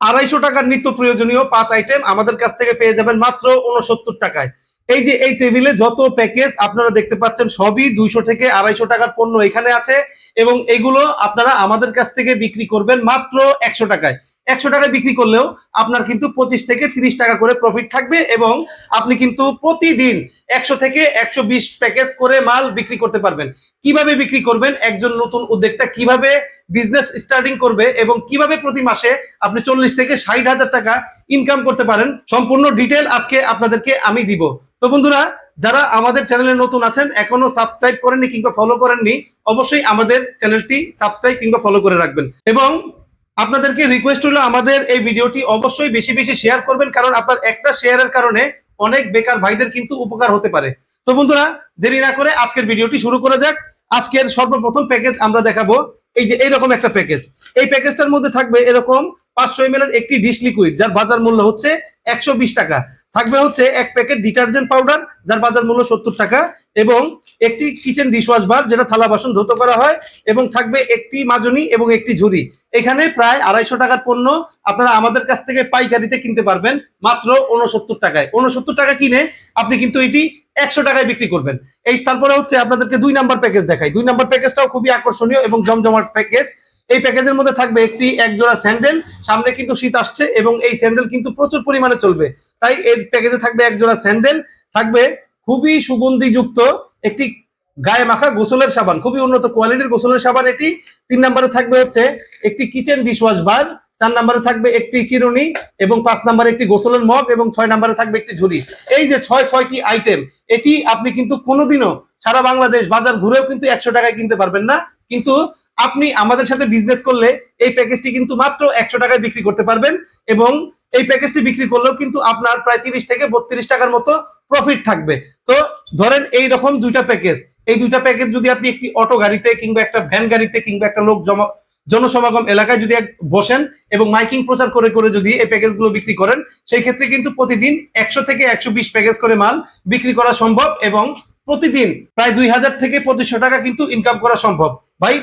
আড়াইশো টাকার নিত্য প্রয়োজনীয় পাঁচ আইটেম আমাদের কাছ থেকে পেয়ে যাবেন মাত্র উনসত্তর টাকায়। এই যে এই টেবিলে যত প্যাকেজ আপনারা দেখতে পাচ্ছেন, সবই দুইশো থেকে আড়াইশো টাকার পণ্য এখানে আছে এবং এগুলো আপনারা আমাদের কাছ থেকে বিক্রি করবেন মাত্র একশো টাকায়। একশো টাকায় বিক্রি করলেও আপনার কিন্তু পঁচিশ থেকে তিরিশ টাকা করে প্রফিট থাকবে এবং আপনি কিন্তু প্রতিদিন একশো থেকে একশো বিশ প্যাকেজ করে মাল বিক্রি করতে পারবেন। কীভাবে বিক্রি করবেন? একজন নতুন উদ্যোক্তা কীভাবে বিজনেস স্টার্টিং করবে এবং কীভাবে প্রতি মাসে আপনি চল্লিশ থেকে ষাট হাজার টাকা ইনকাম করতে পারেন, সম্পূর্ণ ডিটেল আজকে আপনাদেরকে আমি দিব। তো বন্ধুরা, যারা আমাদের চ্যানেলে নতুন আছেন, এখনও সাবস্ক্রাইব করেননি কিংবা ফলো করেননি, অবশ্যই আমাদের চ্যানেলটি সাবস্ক্রাইব কিংবা ফলো করে রাখবেন। এবং আপনাদেরকে রিকোয়েস্ট হলো আমাদের এই ভিডিওটি অবশ্যই বেশি বেশি শেয়ার করবেন, কারণ আপনার একটা শেয়ারের কারণে অনেক বেকার ভাইদের কিন্তু উপকার হতে পারে। তো বন্ধুরা, দেরি না করে আজকের ভিডিওটি শুরু করা যাক। আজকের সর্বপ্রথম প্যাকেজ আমরা দেখাবো এই যে এইরকম একটা প্যাকেজ এই প্যাকেজটার মধ্যে থাকবে এরকম পাঁচশো এম এর একটি ডিশ লিকুইড যার বাজার মূল্য হচ্ছে একশো বিশ টাকা। থাকবে হচ্ছে এক প্যাকেট ডিটারজেন্ট পাউডার যার বাজার মূল্য সত্তর টাকা এবং একটি কিচেন ডিশওয়াশ বার যেটা থালা বাসন ধৌত করা হয় এবং থাকবে একটি মাজনি এবং একটি ঝুড়ি। এখানে প্রায় আড়াইশো টাকার পণ্য আপনারা আমাদের কাছ থেকে পাইকারিতে কিনতে পারবেন, মাত্র উনসত্তর টাকায়। উনসত্তর টাকা কিনে আপনি কিন্তু এটি একশো টাকায় বিক্রি করবেন। এই তারপরে হচ্ছে আপনাদেরকে দুই নাম্বার প্যাকেজ দেখাই। দুই নাম্বার প্যাকেজটাও খুবই আকর্ষণীয় এবং জমজমাট প্যাকেজ এই প্যাকেজের মধ্যে থাকবে একটি এক জোড়া স্যান্ডেল সামনে কিন্তু শীত আসছে এবং এই স্যান্ডেল কিন্তু প্রচুর পরিমাণে চলবে। তাই এর প্যাকেজে থাকবে এক জোড়া স্যান্ডেল থাকবে খুবই সুগন্ধিযুক্ত একটি গায়ে মাখা গোসলের সাবান। খুবই উন্নত কোয়ালিটির গোসলের সাবান এটি। তিন নম্বরে থাকবে হচ্ছে একটি কিচেন ডিশওয়াশ বার চার নম্বরে থাকবে একটি চিরুনি এবং পাঁচ নম্বরে একটি গোসলের মগ এবং ছয় নম্বরে থাকবে একটি ঝুড়ি। এই যে ছয়, ছয়টি আইটেম এটি আপনি কিন্তু কোনোদিনও সারা বাংলাদেশ বাজার ঘুরেও কিন্তু একশো টাকায় কিনতে পারবেন না। কিন্তু আপনি আমাদের সাথে বিজনেস করলে এই প্যাকেজটি কিন্তু মাত্র একশো টাকায় বিক্রি করতে পারবেন এবং এই প্যাকেজটি বিক্রি করলেও কিন্তু আপনার প্রায় তিরিশ থেকে বত্রিশ টাকার মতো প্রফিট থাকবে। তো ধরেন এই রকম দুইটা প্যাকেজ এই দুইটা প্যাকেজ যদি আপনি একটি অটো গাড়িতে কিংবা একটা ভ্যান গাড়িতে কিংবা একটা লোক জমা জনসমাগম এলাকায় যদি বসেন এবং মাইকিং প্রচার করে করে যদি এই প্যাকেজগুলো বিক্রি করেন, সেই ক্ষেত্রে কিন্তু প্রতিদিন একশো থেকে একশো বিশ প্যাকেজ করে মাল বিক্রি করা সম্ভব এবং প্রতিদিন প্রায় দুই হাজার থেকে পঁচিশশো টাকা কিন্তু ইনকাম করা সম্ভব। ভাই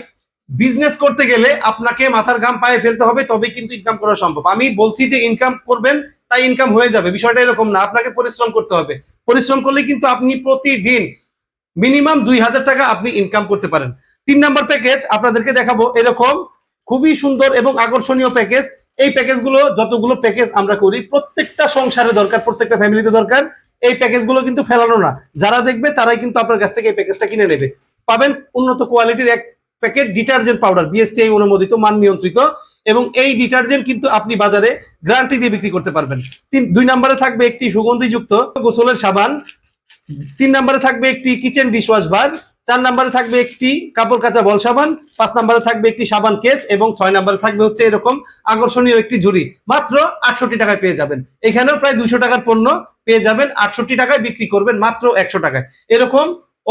বিজনেস করতে গেলে আপনাকে মাথার ঘাম পায়ে ফেলতে হবে, তবেই কিন্তু ইনকাম করা সম্ভব। আমি বলছি যে ইনকাম করবেন, তাই ইনকাম হয়ে যাবে। বিষয়টা এরকম না, আপনাকে পরিশ্রম করতে হবে। পরিশ্রম করলে কিন্তু আপনি প্রতিদিন মিনিমাম দুই হাজার টাকা আপনি ইনকাম করতে পারেন। তিন নাম্বার প্যাকেজ আপনাদেরকে দেখাবো এরকম খুবই সুন্দর এবং আকর্ষণীয় প্যাকেজ এই প্যাকেজগুলো যতগুলো প্যাকেজ আমরা করি, প্রত্যেকটা সংসারে দরকার, প্রত্যেকটা ফ্যামিলিতে দরকার। এই প্যাকেজগুলো কিন্তু ফেলানো না। যারা দেখবে, তারাই কিন্তু আপনার কাছ থেকে এই প্যাকেজটা কিনে নেবে। পাবেন উন্নত কোয়ালিটির এক প্যাকেট ডিটারজেন্ট পাউডার বিএসটিআই অনুমোদিত, মান নিয়ন্ত্রিত এবং এই ডিটারজেন্ট কিন্তু আপনি বাজারে গ্যারান্টি দিয়ে বিক্রি করতে পারবেন। তিন দুই নম্বরে থাকবে একটি সুগন্ধিযুক্ত গোসলের সাবান। তিন নম্বরে থাকবে একটি কিচেন ডিশওয়াশ বার চার নম্বরে থাকবে একটি কাপড় কাঁচা বল সাবান, পাঁচ নম্বরে থাকবে একটি সাবান কেস এবং ছয় নম্বরে থাকবে হচ্ছে এরকম আকর্ষণীয় একটি ঝুড়ি। মাত্র আটষট্টি টাকায় পেয়ে যাবেন। এখানেও প্রায় দুশো টাকার পণ্য পেয়ে যাবেন। আটষট্টি টাকায় বিক্রি করবেন মাত্র একশো টাকায়। এরকম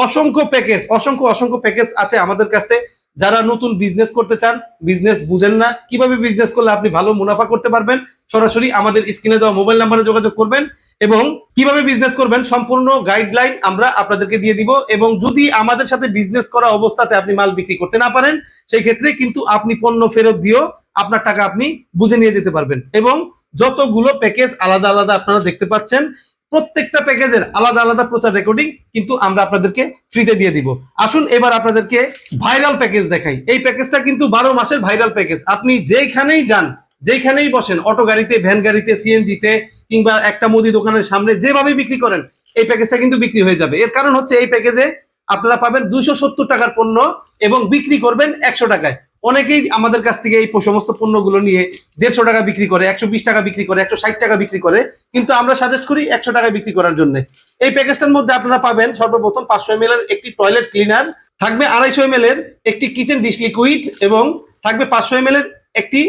অসংখ্য প্যাকেজ অসংখ্য অসংখ্য প্যাকেজ আছে আমাদের কাছে। যারা নতুন বিজনেস করতে চান বিজনেস বুঝেন না, কীভাবে বিজনেস করলে আপনি ভালো মুনাফা করতে পারবেন, সরাসরি আমাদের স্ক্রিনে দেওয়া মোবাইল নাম্বারে যোগাযোগ করবেন এবং কীভাবে বিজনেস করবেন সম্পূর্ণ গাইডলাইন আমরা আপনাদেরকে দিয়ে দিব এবং যদি আমাদের সাথে বিজনেস করা অবস্থাতে আপনি মাল বিক্রি করতে না পারেন, সেই ক্ষেত্রে কিন্তু আপনি পণ্য ফেরত দিয়েও আপনার টাকা আপনি বুঝে নিয়ে যেতে পারবেন এবং যতগুলো প্যাকেজ আলাদা আলাদা আপনারা দেখতে পাচ্ছেন প্রত্যেকটা প্যাকেজের আলাদা আলাদা প্রচার রেকর্ডিং কিন্তু আমরা আপনাদেরকে ফ্রিতে দিয়ে দিব। আসুন এবার আপনাদেরকে ভাইরাল প্যাকেজ দেখাই। এই প্যাকেজটা কিন্তু বারো মাসের ভাইরাল প্যাকেজ। আপনি যেখানেই যান যেখানেই বসেন, অটো গাড়িতে, ভ্যান গাড়িতে, সিএনজিতে কিংবা একটা মুদি দোকানের সামনে যেভাবে বিক্রি করেন, এই প্যাকেজটা কিন্তু বিক্রি হয়ে যাবে। এর কারণ হচ্ছে এই প্যাকেজে আপনারা পাবেন দুইশো সত্তর টাকার পণ্য এবং বিক্রি করবেন একশো টাকায়। অনেকেই আমাদের কাছ থেকে এই সমস্ত পণ্যগুলো নিয়ে দেড়শো টাকা বিক্রি করে, একশো বিশ টাকা বিক্রি করে, একশো ষাট টাকা বিক্রি করে, কিন্তু আমরা সাজেস্ট করি একশো টাকা বিক্রি করার জন্য। এই প্যাকেজটার মধ্যে আপনারা পাবেন সর্বপ্রথম পাঁচশো এম এর একটি টয়লেট ক্লিনার থাকবে আড়াইশো এম এর একটি কিচেন ডিশ লিকুইড এবং থাকবে পাঁচশো এম এর একটি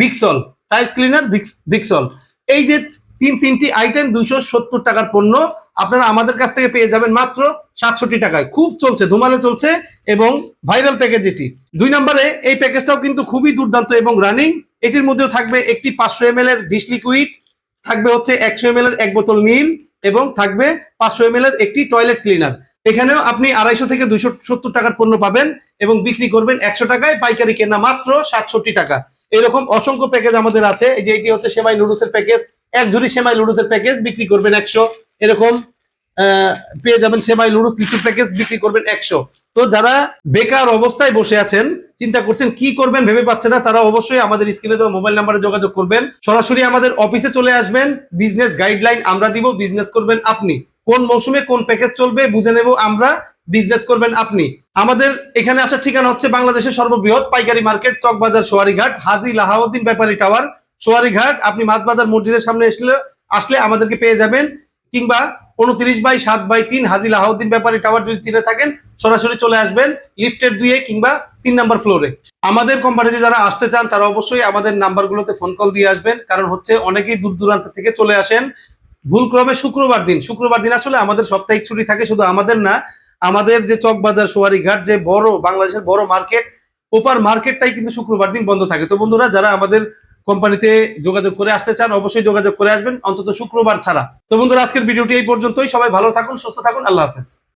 ভিক্সল টাইলস ক্লিনার ভিক্সল এই যে তিন, তিনটি আইটেম দুইশো সত্তর টাকার পণ্য আপনারা আমাদের কাছ থেকে পেয়ে যাবেন মাত্র সাতষট্টি টাকায়। খুব চলছে, ধুমালে চলছে এবং ভাইরাল প্যাকেজ এটি। দুই নম্বরে এই প্যাকেজটাও কিন্তু খুবই দুর্দান্ত এবং রানিং এটির মধ্যেও থাকবে একটি পাঁচশো এম এর ডিশ লিকুইড থাকবে হচ্ছে একশো এম এর এক বোতল নীল এবং থাকবে পাঁচশো এম এর একটি টয়লেট ক্লিনার এখানেও আপনি আড়াইশো থেকে দুইশো সত্তর টাকার পণ্য পাবেন এবং বিক্রি করবেন একশো টাকায়, পাইকারি কেনা মাত্র সাতষট্টি টাকা। এরকম অসংখ্য প্যাকেজ আমাদের আছে। এই যে এটি হচ্ছে সেমাই নুডলসের প্যাকেজ এক ঝুড়ি সেমাই নুডলসের প্যাকেজ বিক্রি করবেন একশো। এরকম পেয়ে যাবেন সেমাই, লুডুস লিচুর প্যাকেজ বিক্রি করবেন একশো। তো যারা বেকার অবস্থায় বসে আছেন, চিন্তা করছেন কি করবেন ভেবে পাচ্ছেন না, তারা অবশ্যই আমাদের স্ক্রিনে দেওয়া মোবাইল নাম্বারে যোগাযোগ করবেন। সরাসরি আমাদের অফিসে চলে আসবেন, বিজনেস গাইডলাইন আমরা দিব, বিজনেস করবেন আপনি। কোন মৌসুমে কোন প্যাকেজ চলবে বুঝে নেব আমরা, বিজনেস করবেন আপনি। আমাদের এখানে আসার ঠিকানা হচ্ছে বাংলাদেশের সর্ববৃহৎ পাইকারি মার্কেট, চকবাজার, সোয়ারিঘাট, হাজি লাহাউদ্দিন ব্যাপারী টাওয়ার, সোয়ারিঘাট, আপনি মাছবাজার মসজিদের সামনে আসলে আসলে আমাদেরকে পেয়ে যাবেন। কিংবা উনত্রিশ বাই সাত বাই তিন হাজি লাহাউদ্দিন ব্যাপারী টাওয়ার যদি চিনে থাকেন, সরাসরি চলে আসবেন লিফটের দুয়ে কিংবা তিন নাম্বার ফ্লোরে আমাদের কোম্পানিতে যারা আসতে চান, তারা অবশ্যই আমাদের নাম্বারগুলোতে ফোন কল দিয়ে আসবেন, কারণ হচ্ছে অনেকেই দূর দূরান্ত থেকে চলে আসেন। ভুলক্রমে শুক্রবার দিন শুক্রবার দিন আসলে আমাদের সাপ্তাহিক ছুটি থাকে, শুধু আমাদের না, আমাদের যে চকবাজার, সোয়ারিঘাট, যে বড় বাংলাদেশের বড় মার্কেট ওপার মার্কেটটাই কিন্তু শুক্রবার দিন বন্ধ থাকে। তো বন্ধুরা, যারা আমাদের কোম্পানিতে যোগাযোগ করে আসতে চান, অবশ্যই যোগাযোগ করে আসবেন, অন্তত শুক্রবার ছাড়া। তো বন্ধুরা, আজকের ভিডিওটি এই পর্যন্তই। সবাই ভালো থাকুন, সুস্থ থাকুন, আল্লাহ হাফেজ।